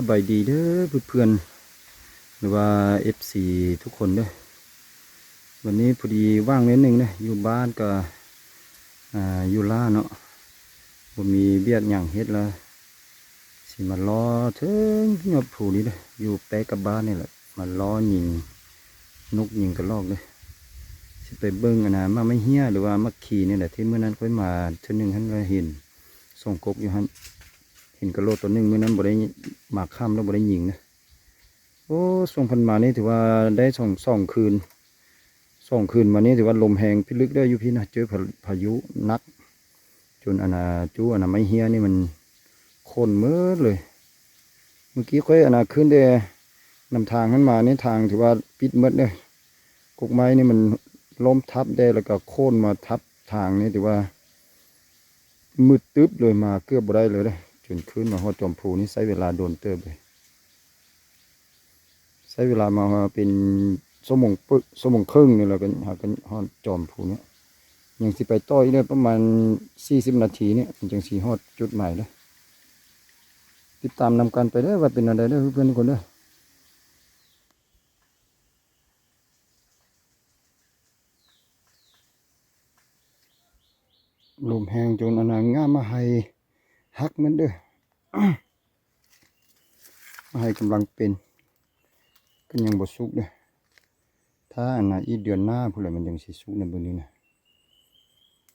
สบายดีเด้อเพื่อนๆหรือว่า FC ทุกคนเด้อวันนี้พอดีว่างนิดนึงเด้ออยู่บ้านก็อ่าอยู่ล่าเนาะบ่มีเบียดหยังเฮ็ดและสิมารอถึงยอดผูนี้เด้ออยู่แปะกับบ้านนี่แหละมารอยิงนกยิงกระรอกเด้อสิไปเบิ่งอันนะมาไม่เฮี้ยหรือว่ามักขี่นี่แหละที่เมื่อนั้นค่อยมาเทื่อหนึงท่านก็เห็นส่งกบอยู่หัน เห็นกระโลตัวหนึ่งเมื่อนั้นบ่ได้หมากข้ามแล้วบ่ได้ยิงนะโอ้ส่งพันมานี่ถือว่าได้สองสองคืนสองคืนมานี่ถือว่าลมแหงพิลึกได้อยู่พี่นะเจอพาพายุนัก จนอนาจูอนาไม่เฮียนี่มันโคนเมื่อเลย เมื่อกี้ค่อยอนาขึ้นได้นำทางขึ้นมานี่ทางถือว่าปิดหมดเลยกุกไม้นี่มันล้มทับได้แล้วก็โค่นมาทับทางนี่ถือว่ามืดตึ๊บเลยมาเกือบบ่ได้เลยเด้อ จนขึ้นมาฮอดจอมพูนี่ใช้เวลาโดนเติบเลยใช้เวลามาเป็นสมงปึกสมงครึ่งนี่แหละกันหากันฮอดจอมพูเนี่ยยังสิไปต่ออีกเนี่ยประมาณสี่สิบนาทีเนี่ยมันจังสีฮอดจุดใหม่เลยติดตามนำกันไปเด้อว่าเป็นอะไรเด้อเพื่อนๆทุกคนเด้อลมแห้งจนอนนางงามมาให้ ฮักมันเด้อมาให้กำลังเป็นก็ยังบ่สุกเด้อถ้าอันน่ะอีเดือนหน้าพุ่นแหละมันยังสิสุกในเบื้องนี้นะ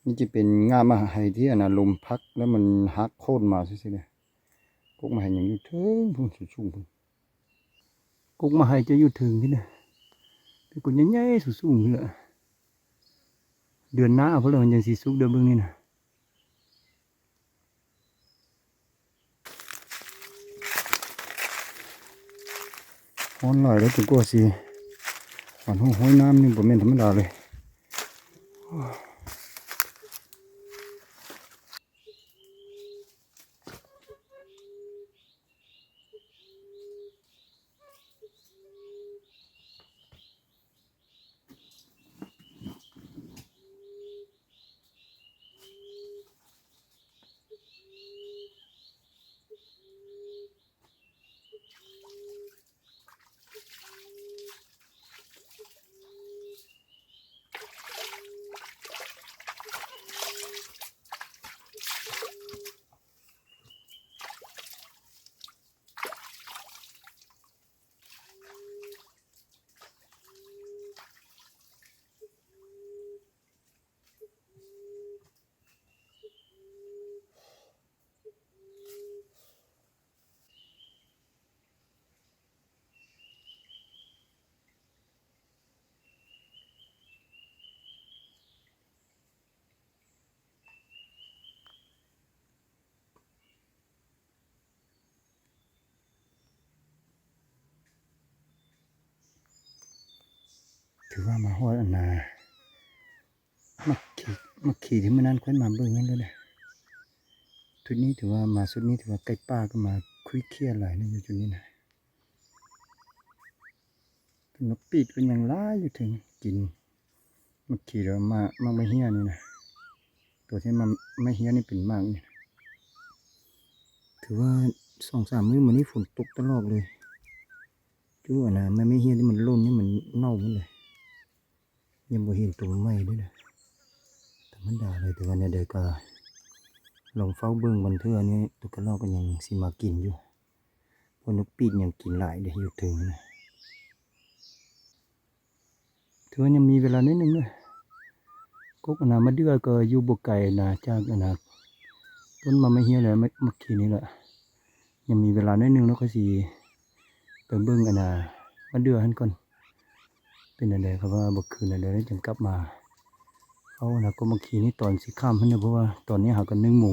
นี่จะเป็นง่ามมาให้ที่อันน่ะลมพักแล้วมันฮักโค่นมาซื่อๆเด้อกุกมาให้ยังอยู่ถึงพุ่นสูงพุ่นกุกมาให้จะอยู่ถึงที่น่ะเป็นคนใหญ่ๆสูงๆนี่แหละเดือนหน้าพุ่นแหละมันยังสิสุกเด้อเบื้องนี้นะ ฮ้อนหลายแล้วจุกว่าสิหวานห้องห้อยน้ำนี่บ่แม่นธรรมดาเลย ถือว่ามาฮอดอันนามาขี่มาขี่ที่มื่นั้นค่อยมาเบิ่งนั่นเลยนะทุดนี้ถือว่ามาสุดนี้ถือว่าใกล้ป้าก็มาคุยเคลียร์หลายนะอยู่จุดนี้นะนกปีดก็ยังร้าอยู่ถึงกินมาขี่แล้วมามาไม่เฮียนี่นะตัวที่มันไม่เฮียนี่เป็นมากนี่นะถือว่าสองสามมื้อมานี้ฝนตกตลอดเลยจู่อันนะไม่ไม่เฮียนี่มันล่นนี่มันเน่าหมดเลย ยังบ่เห็นตัวใหม่ด้วยนะธรรมดาเลยแต่วันนี้เด็กก็ลองเฝ้าเบิ่งบันเทื่อนี้ตุกกระรอกก็ยังสิมากินอยู่พราะนกปีดยังกินหลายเดี๋ยวอยู่ถึงนะถือว่ายังมีเวลานิดนึงนะกกอนนามาเดือก็อยู่บกไก่นะจากอนนาต้นมาไม่เฮียเลยไม่มาขีนี่แหละยังมีเวลานิดนึงแล้วก็สิไปเบิ่งอนนามาเดือหันก่อน เป็นอะไรครับว่าบกคืนอะไรแล้วจังกลับมา เอานะก็มาขี่นี่ตอนสิข้ามพันเนี่ยเพราะว่าตอนนี้หากันนึ่งหมู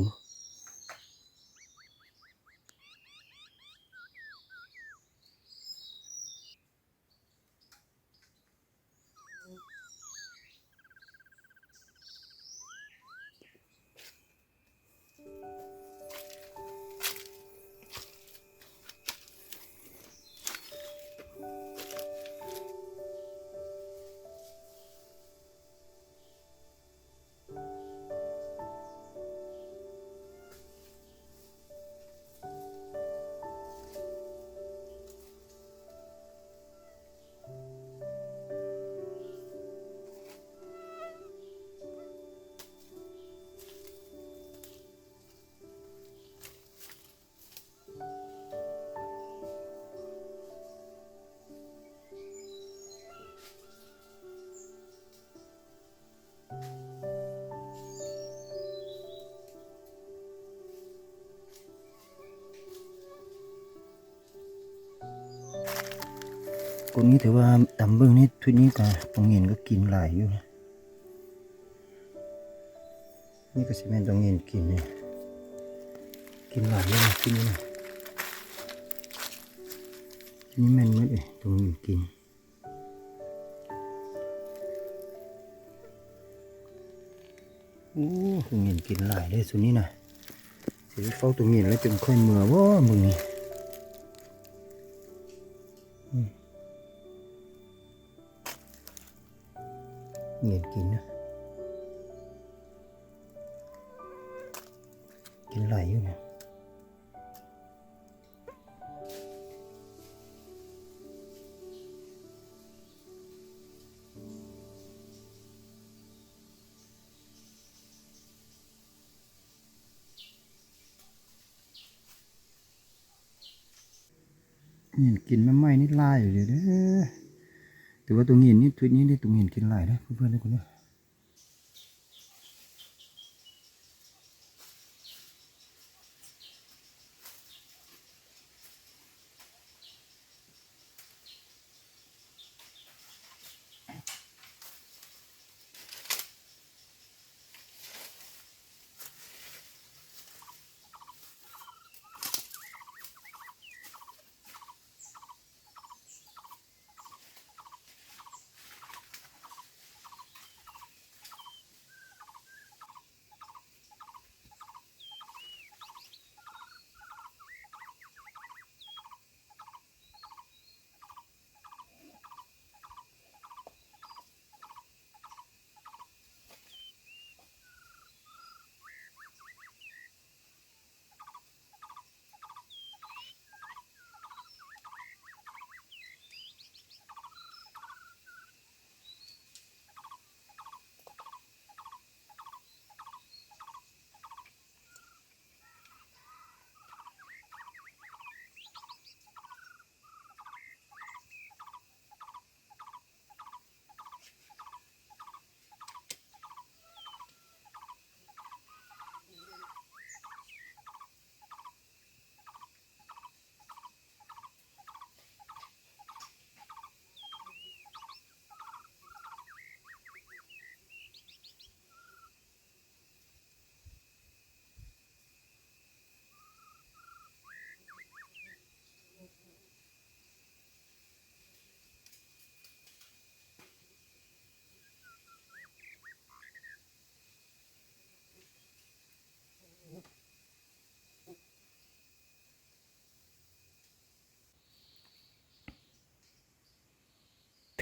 คนนี้ถือว่าตำเบิ้งนี่ทุกนี้ก็ตรงเงินก็กินหลายอยู่นะนี่ก็สิแม่นตรงเงินกินเนี่ยกินหลายอยู่นะที่นี่นะที่นี่แม่นหมืดเลยตรงเงินกินโอ้ตรงเงินกินหลายเลยส่วนนี้นะสิไปเฝ้าตรงเงินแล้วจนค่อยเมื่อว่ามึงนี่ เงียนกินนะกินไหลอยู่เนี่ยเงียนกินไม่ไหม้นี่ลาอยู่เลยเด้อ แต่ว่าตรงเงินนี่ทุกนี้ได้ตรงเงินกินหลายนะเพื่อนๆทุกคนนะ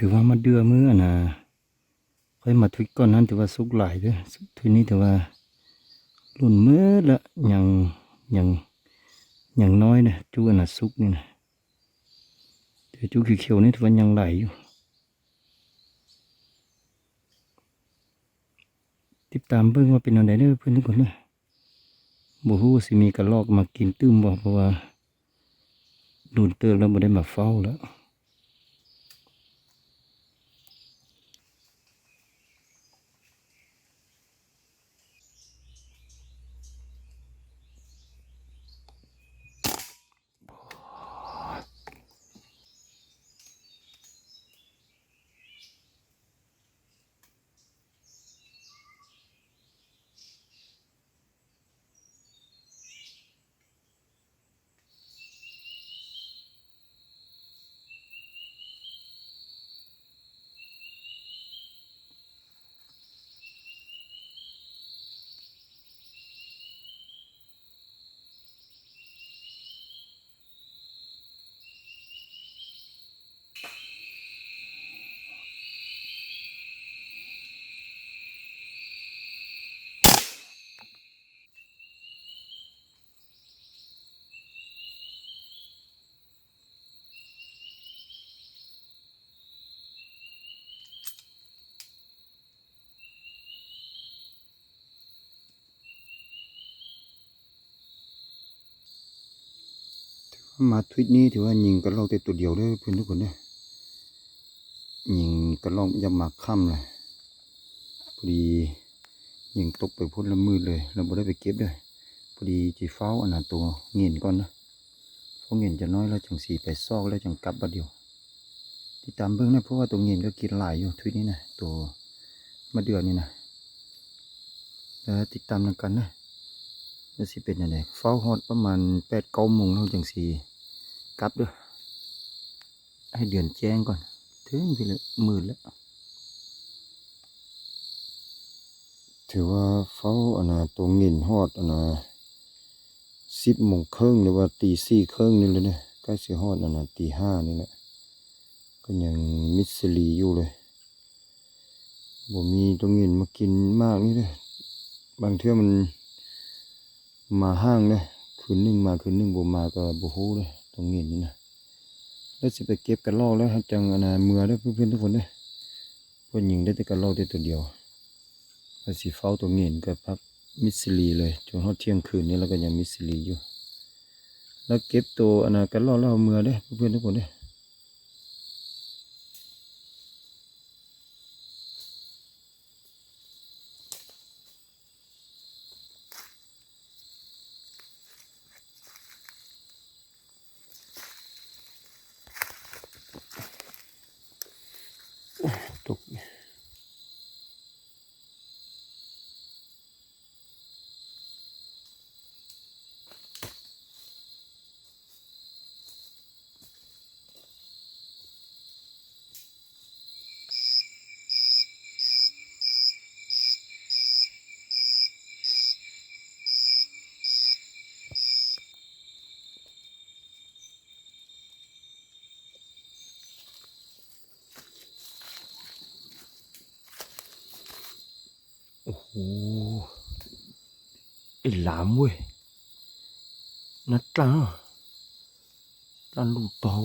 ถือว่ามาเดือมืออนะค่อยมาทุกก่อนนั้นถือว่าสุกหลายด้อสุกทุนี้ถือว่ารุ่นมือละอย่างอย่างอย่างน้อยนะจูอันน่ะสุกนี่นะแต่จูเขียวๆนี่ถือว่ายังไหลอยู่ติดตามเบิ่งว่าเป็นอะไรเด้อเพื่อนทุกคนเด้อบ่ฮู้สิมีกระลอกมากินตื้มบ่เพราะว่าดูนเติมแล้วบ่ได้มาเฝ้าแล้ว มาทวิตนี้ถือว่ายิงกระลอกแต่ตัวเดียวเลยเพื่อนทุกคนเนี่ยยิงกระลอกยำหมากค่ำเลยพอดียิงตกไปพ้นละมืดเลยเราไม่ได้ไปเก็บเลยพอดีจีเฝ้าอันนั้นตัวเงียนก่อนนะเพราะเงียนจะน้อยแล้วจังสีไปซอกแล้วจังกลับบัดเดียวติดตามเบิ่งนะเพราะว่าตัวเงินก็กินหลายอยู่ทวิตนี้นะตัวมาเดือนนี่นะแล้วติดตามนำกันนะแล้วสิเป็นยังไงเฝ้าฮอดประมาณแปดเก้าโมงแล้วจังสี กลับด้อให้เดือนแจ้งก่อน ถึงพี่ละหมื่นแล้วถือว่าเฝ้าอันนะตัวเงินฮอดอันนะสิบโมงครึ่งหรือว่าตีสี่ครึ่งนี่เลยเนี่ยใกล้สิฮอดอันนะตีห้านี่แหละก็ยังมิสลีอยู่เลยบ่มีตรงเงินมากินมากนี่เลยบางเทื่อมันมาห้างเลยคืนหนึ่งมาคืนหนึ่งบ่มาก็บ่ฮู้เลย รงเงินนี่นะแล้วสิไปเก็บกันลอกแล้วฮะจังอนนะเมื่อเด้อเพื่อนๆทุกคนเด้อเพื่อนยิงได้แต่กันลอกได้ตัวเดียวแล้วสิเฝ้าตัวเงินก็พักมิสซิลีเลยจนฮอดเที่ยงคืนนี้แล้วก็ยังมิสซิลีอยู่ แล้วเก็บตัวอนากันลอกแล้วเอาเมื่อเด้อเพื่อนๆทุกคนเด้อ ไอ้หลามเว้ยนัดจ้าจ้าลูกเต๋า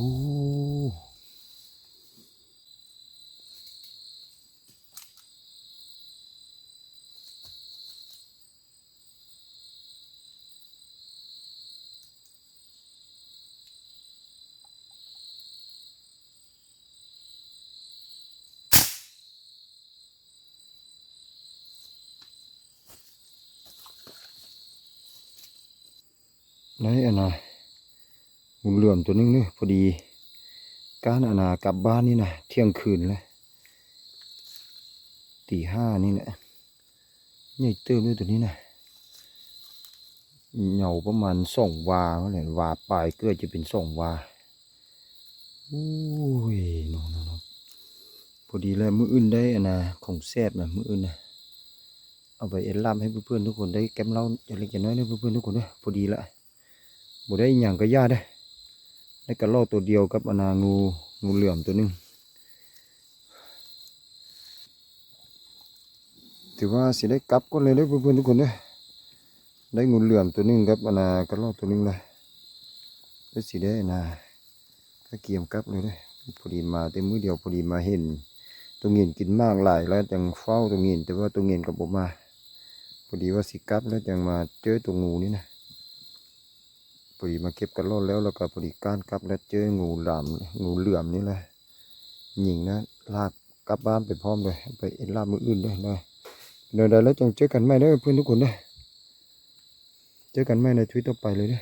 ไหนอันน่ะงูเหลื่อมตัวนึงเนอะพอดี การอันนะกลับบ้านนี่นะเที่ยงคืนแล้วตีห้านี่แหละใหญ่เติมด้วยตัวนี้นะเหงาประมาณสองวาเท่าไรวาปลายเกือบจะเป็นสองวาโอ้ยน้องน้องพอดีเลยมืออื่นได้อนน่ะของแซบนะมืออื่นนะเอาไปเอ็นลำให้เพื่อนๆทุกคนได้แก้มเล่าอย่างเล็กอย่างน้อยนะเพื่อนๆทุกคนด้อพอดีละ บ่ได้อหย่างก็ย่าได้ได้กระรอกตัวเดียวกับอนางูงูเหลื่อมตัวหนึงถือว่าสิได้กลับก็เลยเด้เพื่อนๆทุกคนเด้ได้งูเหลื่อมตัวหนึงกับอนากระรอกตัวหนึงเลยได้สิได้นาก็เกียมกลับเลยเด้พอดีมาเต็มมือเดียวพอดีมาเห็นตัวเงินกินมากหลายแล้วจังเฝ้าตัวเงินแต่ว่าตัวเงินกับผมมาพอดีว่าสิกลับแล้วจังมาเจอตัวงูนี่นะ ปุ๋ยมาเก็บกันรอดแล้วแล้วก็พอดีก้านกลับแล้วเจองูหลามงูเหลื่อมนี่แหละหญิงนะลากกลับบ้านไปพร้อมเลยไปเอ็นลาบมืออื่นเลยนะเดี๋ยวแล้วจังเจอกันใหม่เด้อเพื่อนทุกคนเด้อเจอกันใหม่ในทวิตต่อไปเลยเด้อ